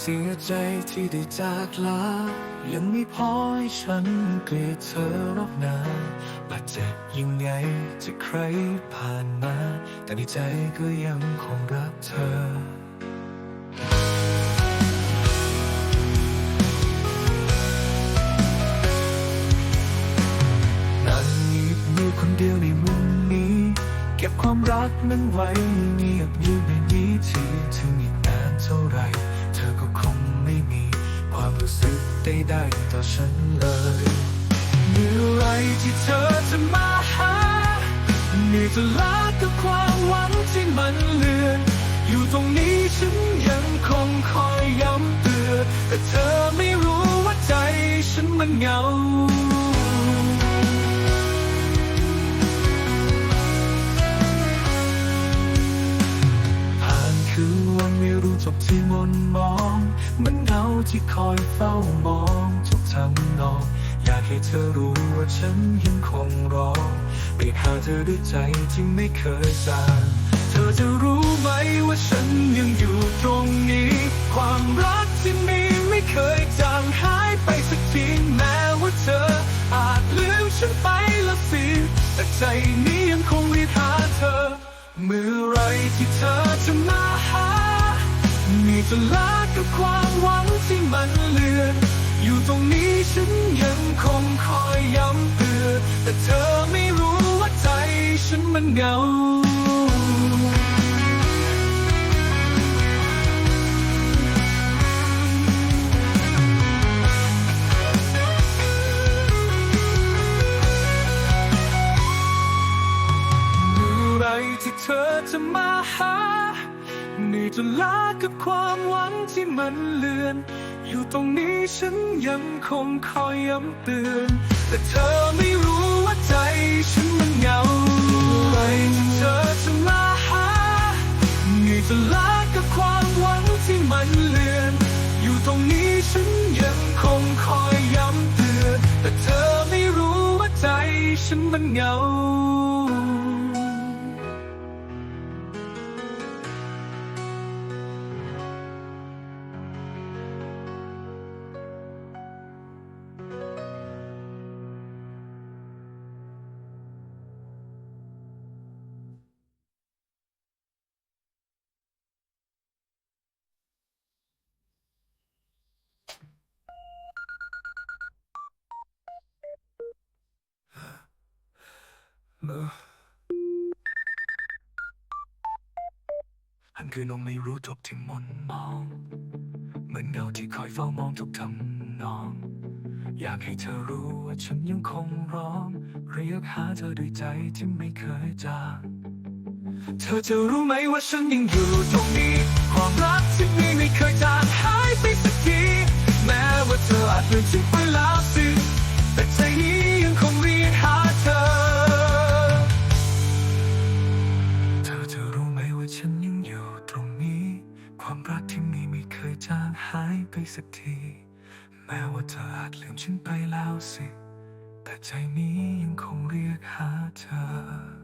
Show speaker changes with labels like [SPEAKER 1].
[SPEAKER 1] เสียใจที่ได้จากลา ยังไม่พอให้ฉันเกลียดเธอรอกนะบาดเจ็บยังไงจะใครผ่านมา แต่ในใจก็ยังคงรักเธอนั่งหยิบมือคนเดียวในมุมนี้ เก็บความรักนั้นไว้เงียบอยู่ในนี้ที่ถึงอีกนานเท่าไหร ใดๆต่อฉันเลยเมื่อไรที่เธอจะมาหาเหนี่อยจะลากับความหวังที่มันเลือน อยู่ตรงนี้ฉันยังคงคอยย้ำเตือนแต่เธอไม่รู้ว่าใจฉันมันเหงา ที่คอยเฝ้ามองทุกทำนอง อยากให้เธอรู้ว่าฉันยังคงรอไปหาเธอด้วยใจที่ไม่เคยจางเธอจะรู้ไหมว่าฉันยังอยู่ตรงนี้ ความรักที่มีไม่เคยจางหายไปสักทีแม้ว่าเธอ อาจลืมฉันไปแล้วสิแต่ใจนี้ยังคงเรียกหาเธอ เมื่อไรที่เธอจะมาหา มีจะลากับความหวัง ตรงนี้ฉันยังคงคอยย้ำเตือนแต่เธอไม่รู้ว่าใจฉันมันเหงาเมื่อไรที่เธอจะมาหาเหนี่อยจะลากับความหวังที่มันเลือน อยู่ตรงนี้ฉันยังคงคอยย้ำเตือน แต่เธอไม่รู้ว่าใจฉันมันเหงาเมื่อไรที่เธอจะมาหาเหนี่อยจะลากับความหวังที่มันเลือน อยู่ตรงนี้ฉันยังคงคอยย้ำเตือน แต่เธอไม่รู้ว่าใจฉันมันเหงา หันคืนลงไม่รู้จบที่มนมอง เหมือนเงาที่คอยเฝ้ามองทุกทำนอง อยากให้เธอรู้ว่าฉันยังคงร้อง เรียกหาเธอด้วยใจที่ไม่เคยจางเธอจะรู้ไหมว่าฉันยังอยู่ตรงนี้ ความรักที่มีไม่เคยจางหายไปสักที ไปสักที แม้ว่าเธออาจลืมฉันไปแล้วสิ แต่ใจนี้ยังคงเรียกหาเธอ